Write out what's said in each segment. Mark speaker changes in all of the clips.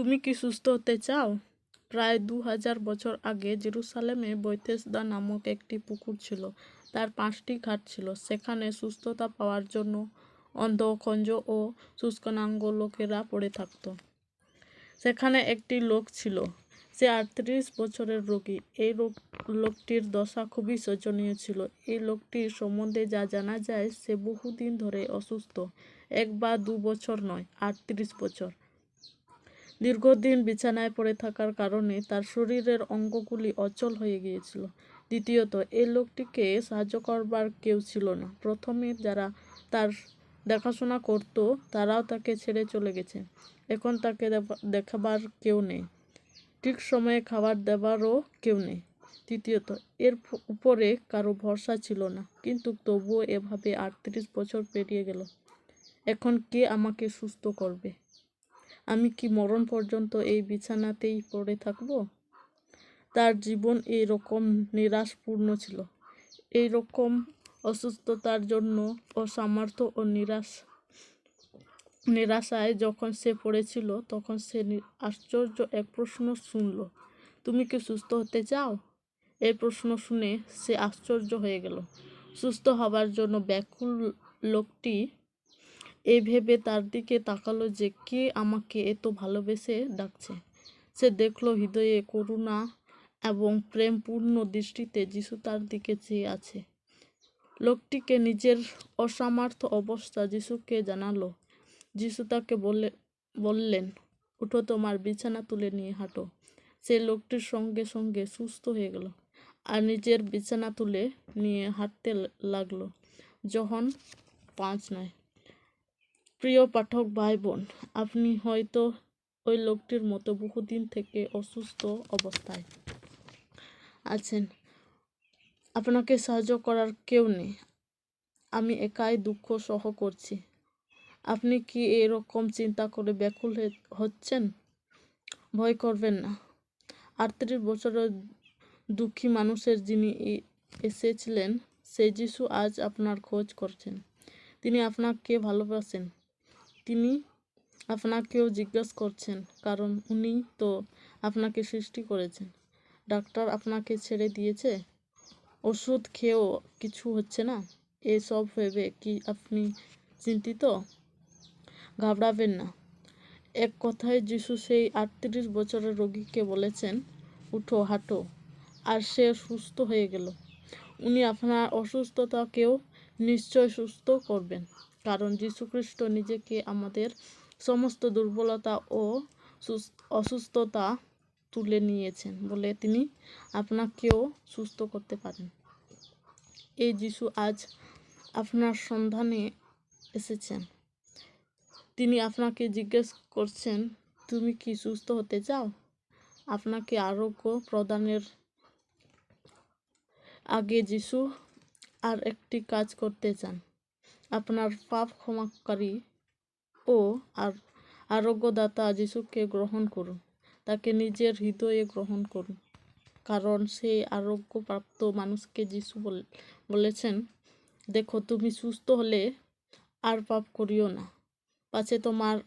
Speaker 1: তুমি কি সুস্থ হতে চাও? প্রায় দু হাজার বছর আগে জেরুসালেমে বৈতেসদা নামক একটি পুকুর ছিল। তার পাঁচটি ঘাট ছিল। সেখানে সুস্থতা পাওয়ার জন্য অন্ধ খঞ্জ ও শুষ্কনাঙ্গ লোকেরা পড়ে থাকত। সেখানে একটি লোক ছিল। সে আটত্রিশ বছরের রোগী। এই রোগ, লোকটির দশা খুবই শোচনীয় ছিল। এই লোকটির সম্বন্ধে যা জানা যায়, সে বহুদিন ধরে অসুস্থ। এক বা দু বছর নয়, আটত্রিশ বছর। দীর্ঘদিন বিছানায় পড়ে থাকার কারণে তার শরীরের অঙ্গগুলি অচল হয়ে গিয়েছিল। দ্বিতীয়ত এই লোকটিকে সাহায্য করবার কেউ ছিল না। প্রথমে যারা তার দেখাশোনা করত, তারাও তাকে ছেড়ে চলে গেছে। এখন তাকে দেখাবার কেউ নেই। ঠিক সময়ে খাবার দেবারও কেউ নেই। তৃতীয়ত, এর উপরে কারও ভরসা ছিল না। কিন্তু তবুও এভাবে আটত্রিশ বছর পেরিয়ে গেল। এখন কে আমাকে সুস্থ করবে? আমি কি মরণ পর্যন্ত এই বিছানাতেই পড়ে থাকব? তার জীবন এই রকম নিরাশপূর্ণ ছিল। এই রকম অসুস্থতার জন্য অসামর্থ্য ও নিরাশ, নিরাশায় যখন সে পড়েছিল, তখন সে আশ্চর্য এক প্রশ্ন শুনল, তুমি কি সুস্থ হতে চাও? এই প্রশ্ন শুনে সে আশ্চর্য হয়ে গেল। সুস্থ হবার জন্য ব্যাকুল লোকটি এই ভেবে তার দিকে তাকালো যে কে আমাকে এত ভালোবেসে ডাকছে। সে দেখল হৃদয়ে করুণা এবং প্রেমপূর্ণ দৃষ্টিতে যিশু তার দিকে চেয়ে আছে। লোকটিকে নিজের অসামর্থ্য অবস্থা যিশুকে জানালো। যিশু তাকে বলে, বললেন, উঠো তোমার বিছানা তুলে নিয়ে হাঁটো। সে লোকটির সঙ্গে সঙ্গে সুস্থ হয়ে গেল আর নিজের বিছানা তুলে নিয়ে হাঁটতে লাগল। যখন পাঁচ নয় প্রিয় পাঠক ভাই বোন আপনি হয়তো ওই লোকটির মতো বহুদিন থেকে অসুস্থ অবস্থায় আছেন। আপনাকে সাহায্য করার কেউ নেই। আমি একাই দুঃখ সহ করছি। আপনি কি এরকম চিন্তা করে ব্যাকুল হচ্ছেন? ভয় করবেন না। আটত্রিশ বছরের দুঃখী মানুষের যিনি এসেছিলেন সেই যিশু আজ আপনার খোঁজ করছেন। তিনি আপনাকে ভালোবাসেন। তিনি আপনাকেও জিজ্ঞেস করছেন, কারণ উনি তো আপনাকে সৃষ্টি করেছেন। ডাক্তার আপনাকে ছেড়ে দিয়েছে? ওষুধ খেয়েও কিছু হচ্ছে না? এসব ভেবে কি আপনি চিন্তিত? ঘাবড়াবেন না। এক কথায় যিশু সেই আটত্রিশ বছরের রোগীকে বলেছেন, উঠো, হাঁটো। আর সে সুস্থ হয়ে গেল। উনি আপনার অসুস্থতাকেও নিশ্চয় সুস্থ করবেন। কারণ যীশুখ্রিস্ট নিজেকে আমাদের সমস্ত দুর্বলতা ও সুস- অসুস্থতা তুলে নিয়েছেন বলে তিনি আপনাকেও সুস্থ করতে পারেন। এই যিশু আজ আপনার সন্ধানে এসেছেন। তিনি আপনাকে জিজ্ঞেস করছেন, তুমি কি সুস্থ হতে চাও? আপনাকে আরোগ্য প্রদানের আগে যিশু আর একটি কাজ করতে চান। আপনার পাপ ক্ষমাকারী ও আর আরোগ্যদাতা যিশুকে গ্রহণ করুন, তাকে নিজের হৃদয়ে গ্রহণ করুন। কারণ সেই আরোগ্যপ্রাপ্ত মানুষকে যিশু বল- বলেছেন, দেখো, তুমি সুস্থ হলে আর পাপ করিও না। পাছে তোমার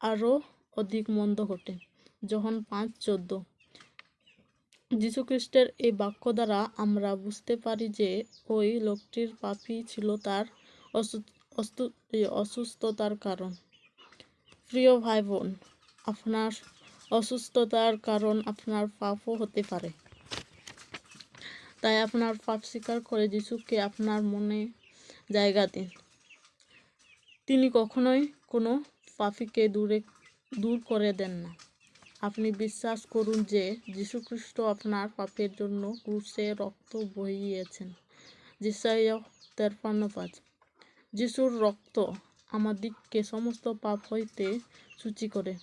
Speaker 1: আরও অধিক মন্দ ঘটে। যখন পাঁচ চোদ্দ। যীশুখ্রিস্টের এই বাক্য দ্বারা আমরা বুঝতে পারি যে ওই লোকটির পাপই ছিল তার অসুস্থতার কারণ। প্রিয় ভাই বোন আপনার অসুস্থতার কারণ আপনার পাপও হতে পারে। তাই আপনার পাপ স্বীকার করে যিশুকে আপনার মনে জায়গা দিন। তিনি কখনোই কোনো পাপীকে দূরে, দূর করে দেন না। আপনি বিশ্বাস করুন যে যীশুখ্রিস্ট আপনার পাপের জন্য ক্রুশে রক্ত বহিয়েছেন। যিশাইয়া তেরপান্ন পাঁচ। যিশুর রক্ত আমাদিগকে সমস্ত পাপ হইতে সূচি করে।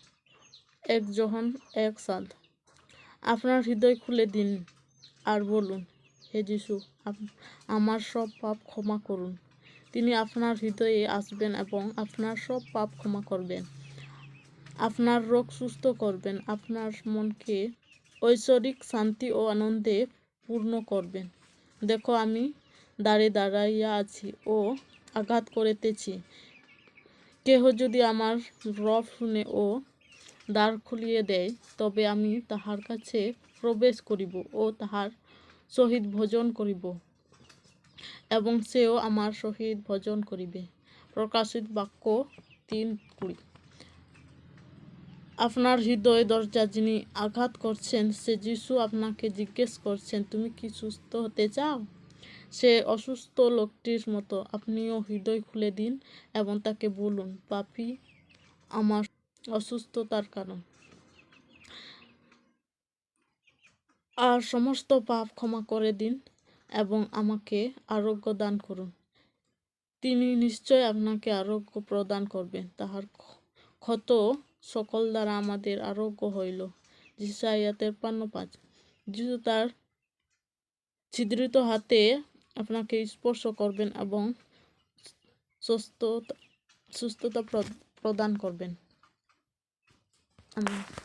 Speaker 1: এক যখন এক সাত আপনার হৃদয় খুলে দিন আর বলুন, হে যিশু আমার সব পাপ ক্ষমা করুন। তিনি আপনার হৃদয়ে আসবেন এবং আপনার সব পাপ ক্ষমা করবেন। আপনার রোগ সুস্থ করবেন, আপনার মনকে ঐশ্বরিক শান্তি ও আনন্দে পূর্ণ করবেন। দেখো আমি দাঁড়ে দাঁড়াইয়া আছি ও আঘাত করিতেছি। কেহ যদি আমার রব শুনে ও দ্বার খুলিয়ে দেয়, তবে আমি তাহার কাছে প্রবেশ করিব ও তাহার সহিত ভোজন করিব এবং সেও আমার সহিত ভোজন করিবে। প্রকাশিত বাক্য তিন কুড়ি। আপনার হৃদয় দরজা যিনি আঘাত করছেন, সে যিশু আপনাকে জিজ্ঞেস করছেন, তুমি কি সুস্থ হতে চাও? সে অসুস্থ লোকটির মতো আপনিও হৃদয় খুলে দিন এবং তাকে বলুন, পাপি, আমার অসুস্থতার কারণ। আর সমস্ত পাপ ক্ষমা করে দিন এবং আমাকে আরোগ্য দান করুন। তিনি নিশ্চয় আপনাকে আরোগ্য প্রদান করবেন। তাহার ক্ষত সকল দ্বারা আমাদের আরোগ্য হইল। জিসাইয়া তেপ্পান্ন পাঁচ যিশু তার ছিদ্রিত হাতে আপনাকে স্পর্শ করবেন এবং সুস্থতা সুস্থতা প্র- প্রদান করবেন। আমিন।